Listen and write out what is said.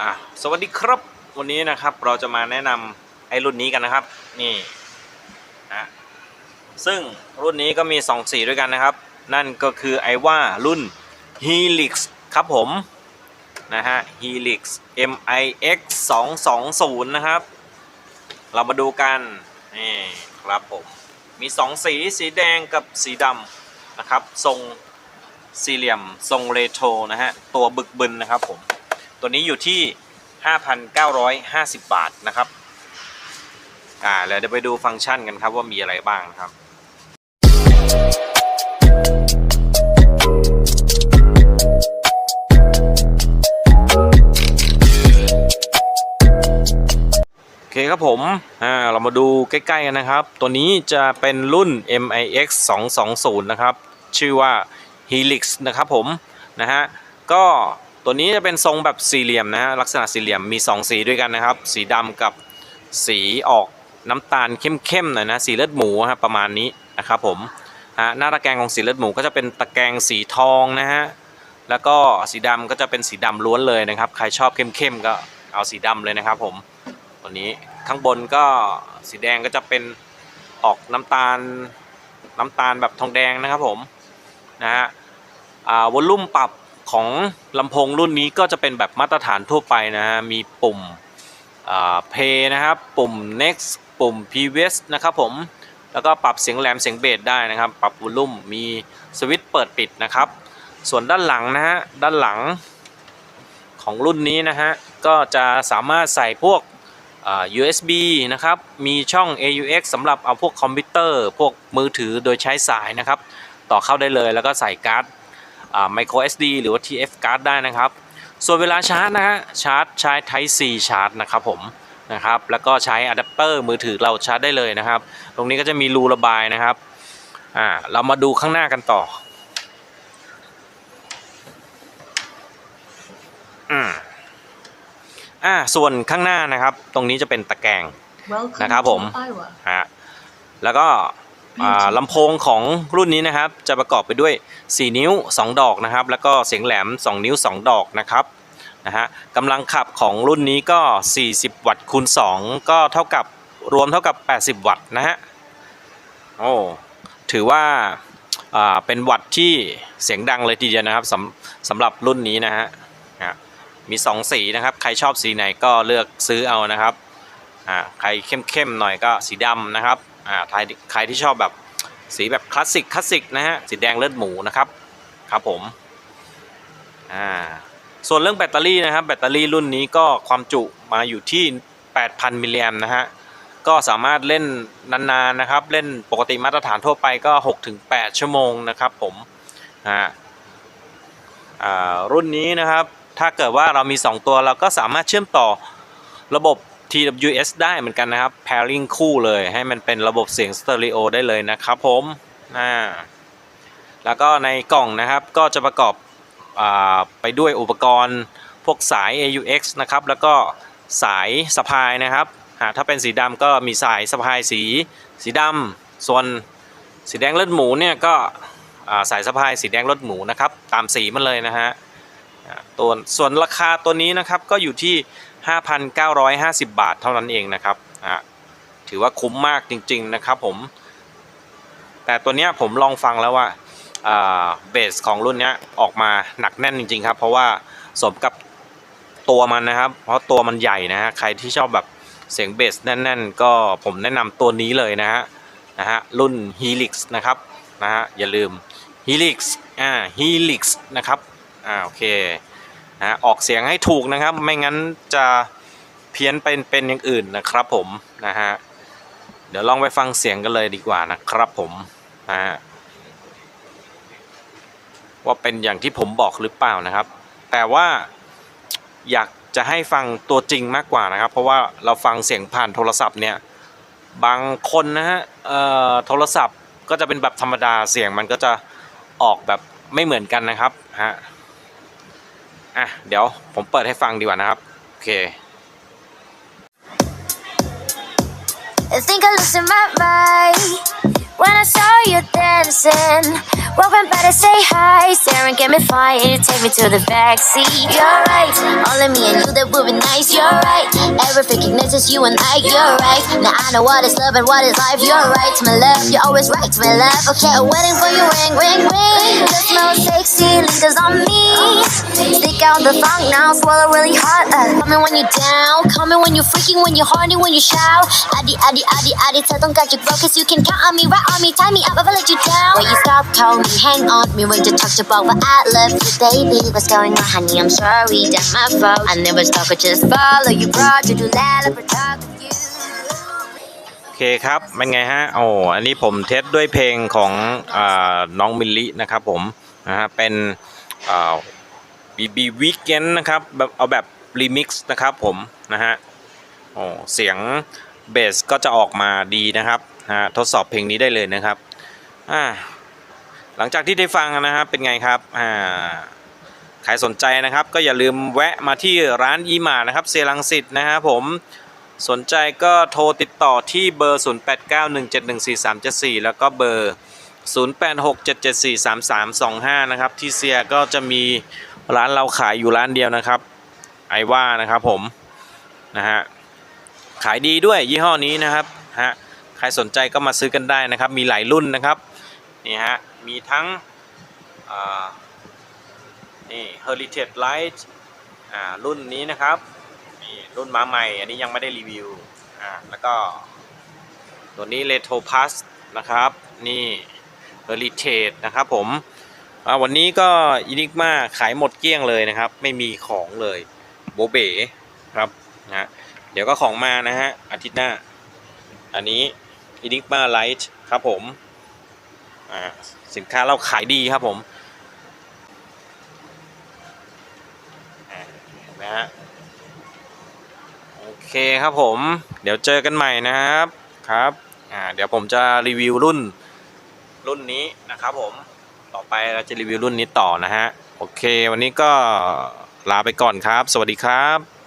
อะสวัสดีครับวันนี้นะครับเราจะมาแนะนำไอ้รุ่นนี้กันนะครับ นี่นะซึ่งรุ่นนี้ก็มี 2 สีด้วยกันนะครับ นั่นก็คือไอว่ารุ่น Helix ครับผม นะฮะ Helix MIX 220 นะครับ เรามาดูกัน นี่ครับผม มี 2 สีสีแดงกับสีดำนะครับ ทรงสี่เหลี่ยมทรงเรโทรนะฮะ ตัวบึกบึนนะครับผม ตัวนี้อยู่ที่ 5,950 บาทนะครับ อ่าแล้วเดี๋ยวไปดูฟังก์ชันกันครับว่ามีอะไรบ้างนะครับโอเคครับผม อ่า เรามาดูใกล้ๆกันนะครับ ตัวนี้จะเป็นรุ่น MIX 220 นะครับ ชื่อว่า Helix นะครับผม นะฮะ ก็ ตัวนี้จะเป็นทรงแบบสี่เหลี่ยมนะฮะลักษณะสี่เหลี่ยมมี 2 สีด้วยกันนะครับ สีดำกับสีออกน้ำตาลเข้มๆหน่อยนะสีเลือดหมูฮะประมาณนี้นะครับผมฮะหน้าตะแกรงของสีเลือดหมูก็จะเป็นตะแกรงสีทองนะฮะแล้วก็สีดำก็จะเป็นสีดำล้วนเลยนะครับ ใครชอบเข้มๆก็เอาสีดำเลยนะครับผมตัวนี้ข้างบนก็สีแดงก็จะเป็นออกน้ำตาลน้ำตาลแบบทองแดงนะครับผมนะฮะอ่าวอลลุ่มปรับ ของลำโพงรุ่นนี้ก็จะเป็นแบบมาตรฐานทั่วไปนะฮะมีปุ่มเพย์นะครับ ปุ่ม next ปุ่ม previous นะครับผมแล้วก็ปรับเสียงแหลมเสียงเบสได้นะครับ ปรับวอลลุ่มมีสวิตช์เปิดปิดนะครับ ส่วนด้านหลังนะฮะด้านหลังของรุ่นนี้นะฮะก็จะสามารถใส่พวก USB นะครับ มีช่อง AUX สำหรับเอาพวกคอมพิวเตอร์ พวกมือถือโดยใช้สายนะครับ ต่อเข้าได้เลยแล้วก็ใส่การ์ด micro SD หรือว่า TF card ได้นะครับ ส่วนเวลาชาร์จนะฮะชาร์จใช้ Type C ชาร์จนะครับผมนะครับแล้วก็ใช้อะแดปเตอร์มือถือเราชาร์จได้เลยนะครับ ตรงนี้ก็จะมีรูระบายนะครับอ่าเรามาดูข้างหน้ากันต่ออืมอ่าส่วนข้างหน้านะครับ ตรงนี้จะเป็นตะแกรงนะครับผมฮะแล้วก็อ่า ลำโพงของรุ่นนี้นะครับ จะประกอบไปด้วย 4 นิ้ว 2 ดอกนะครับ แล้วก็เสียงแหลม 2 นิ้ว 2 ดอกนะครับนะฮะกำลังขับของรุ่นนี้ก็ 40 วัตต์คูณ 2 ก็เท่ากับรวมเท่ากับ 80 วัตต์นะฮะโอ้ถือว่าเป็นวัตต์ที่เสียงดังเลยทีเดียวนะครับสำสำหรับรุ่นนี้นะฮะมี 2 สีนะครับ ใครชอบสีไหนก็เลือกซื้อเอานะครับใครเข้มๆหน่อยก็สีดำนะครับ อ่าใครใครที่ชอบแบบสีแบบคลาสสิกคลาสสิกนะฮะสีแดงเลือดหมูนะครับครับผมอ่าส่วนเรื่องแบตเตอรี่นะครับแบตเตอรี่รุ่นนี้ก็ความจุมาอยู่ที่ 8,000 มิลลิแอมนะฮะก็สามารถเล่นนานๆนะครับเล่นปกติมาตรฐานทั่วไปก็ 6-8 ชั่วโมงนะครับผมอ่ารุ่นนี้นะครับถ้าเกิดว่าเรามี 2 ตัวเราก็สามารถเชื่อมต่อระบบ TWS ได้เหมือนกันนะครับ pairing คู่เลยให้มันเป็นระบบเสียงสเตอริโอได้เลยนะครับผมอ่าแล้วก็ในกล่องนะครับก็จะประกอบอไปด้วยอุปกรณ์พวกสาย AUX นะครับแล้วก็สายสะพายนะครับหากถ้าเป็นสีดำก็มีสายสะพายสีสีดำส่วนสีแดงเลือดหมูเนี่ยก็สายสะพายสีแดงเลือดหมูนะครับตามสีมันเลยนะฮะตัวส่วนราคาตัวนี้นะครับก็อยู่ที่ 5,950 บาทเท่านั้นเองนะครับอะถือว่าคุ้มมากจริง ๆนะครับผม แต่ตัวเนี้ยผมลองฟังแล้วว่าเบสของรุ่นนี้ออกมาหนักแน่นจริง ๆ ครับ เพราะว่าสมกับตัวมันนะครับ เพราะตัวมันใหญ่นะฮะใครที่ชอบแบบเสียงเบสแน่น ๆ ก็ผมแนะนำตัวนี้เลยนะฮะนะฮะรุ่น Helix นะครับนะฮะอย่าลืม Helix อ่า Helix นะครับอ่าโอเค นะออกเสียงให้ถูกนะครับ ไม่งั้นจะเพี้ยนเป็นเป็นอย่างอื่นนะครับผมนะฮะเดี๋ยวลองไปฟังเสียงกันเลยดีกว่านะครับผมนะฮะว่าเป็นอย่างที่ผมบอกหรือเปล่านะครับ แต่ว่าอยากจะให้ฟังตัวจริงมากกว่านะครับ เพราะว่าเราฟังเสียงผ่านโทรศัพท์เนี่ยบางคนนะฮะโทรศัพท์ก็จะเป็นแบบธรรมดาเสียงมันก็จะออกแบบไม่เหมือนกันนะครับฮะ อะ เดี๋ยวผมเปิดให้ฟังดีกว่านะครับ โอเค I think I lost my mind. When I saw you dancing, by to say hi, staring at me fine, take me to the backseat. You're right, only me and you that would be nice. You're right, everything is you and I. You're right, now I know what is love and what is life. You're right, my love, you're always right, to my love. Okay, I'm waiting for you, ring, ring, ring. You smell sexy, lingers on me. Stick out the funk now, swallow really hard. Uh. Coming when you're down, coming when you're freaking, when you're horny, when you shout. Addy, addy, addy, addy, tell don't got you broke, cause you can count on me, right on me, tie me up, I'll let you down. When you stop, call me, hang on me, when you talk about what I love you, baby. What's going on, honey? I'm sorry, that's my fault. I never stalk or just follow you, brought you to let up talk with you. โอเคครับเป็นไงฮะโอ้อันนี้ผมเทสด้วยเพลงของอน้องมิลลินะครับผมนะฮะเป็นบีบีวีเกนนะครับแบบเอาแบบรีมิกซ์นะครับผมนะฮะโอ้เสียงเบสก็จะออกมาดีนะครับนะฮะทดสอบเพลงนี้ได้เลยนะครับอ่า หลังจากที่ได้ฟังนะครับเป็นไงครับอ่าใครสนใจนะครับ ก็อย่าลืมแวะมาที่ร้านยีหมานะครับเซรังสิตนะครับผมสนใจก็โทรติดต่อที่เบอร์ 0891714374 แล้วก็เบอร์ 0867743325 นะครับ ที่เซียก็จะมีร้านเราขายอยู่ร้านเดียวนะครับ ไอว่านะครับผม นะฮะ ขายดีด้วยยี่ห้อนี้นะครับฮะใครสนใจก็มาซื้อกันได้นะครับ มีหลายรุ่นนะครับ นี่ฮะ มีทั้งนี่ Heritage Light อ่ารุ่นนี้นะครับนี่รุ่นมาใหม่ อันนี้ยังไม่ได้รีวิวอ่าแล้วก็ตัวนี้ Retro Plus นะครับ นี่ Heritage นะครับผมอ่าวันนี้ก็อินิกมาขายหมดเกลี้ยงเลยนะครับ ไม่มีของเลยโบเบ๋ครับนะเดี๋ยวก็ของมานะฮะอาทิตย์หน้า อันนี้อินิกมาไลท์ครับผม สินค้าเราขายดีครับผมนไหมฮะโอเคครับผม เดี๋ยวเจอกันใหม่นะครับครับอ่าเดี๋ยวผมจะรีวิวรุ่นรุ่นนี้นะครับผมต่อไปเราจะรีวิวรุ่นนี้ต่อนะฮะ โอเค วันนี้ก็ลาไปก่อนครับ สวัสดีครับ